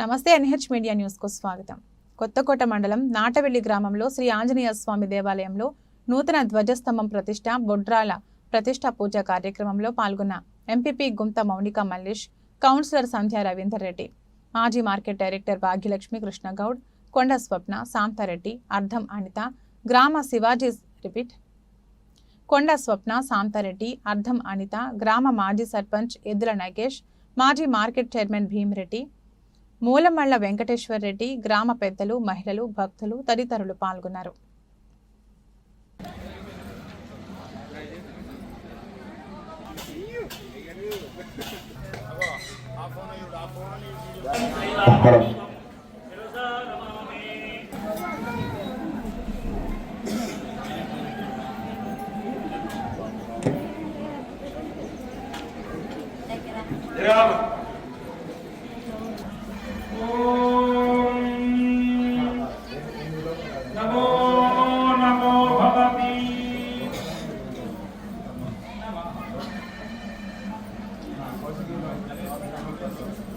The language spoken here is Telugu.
నమస్తే ఎన్హెచ్ మీడియా న్యూస్కు స్వాగతం. కొత్తకోట మండలం నాటవెల్లి గ్రామంలో శ్రీ ఆంజనేయ స్వామి దేవాలయంలో నూతన ధ్వజస్తంభం ప్రతిష్ట బొడ్రాల ప్రతిష్ట పూజ కార్యక్రమంలో పాల్గొన్న ఎంపీపీ గుంత మౌనిక మల్లేష్ కౌన్సిలర్ సంధ్య రవీందర్ రెడ్డి మాజీ మార్కెట్ డైరెక్టర్ భాగ్యలక్ష్మి కృష్ణగౌడ్ కొండ స్వప్న శాంతారెడ్డి అర్ధం అనిత గ్రామ శివాజీ రిపీట్. కొండ స్వప్న శాంతారెడ్డి అర్ధం అనిత గ్రామ మాజీ సర్పంచ్ ఎద్దుల నగేష్ మాజీ మార్కెట్ చైర్మన్ భీమిరెడ్డి మూలమళ్ళ వెంకటేశ్వర్ రెడ్డి గ్రామ పెద్దలు మహిళలు భక్తులు తదితరులు పాల్గొన్నారు Yeah. ありがとうございます。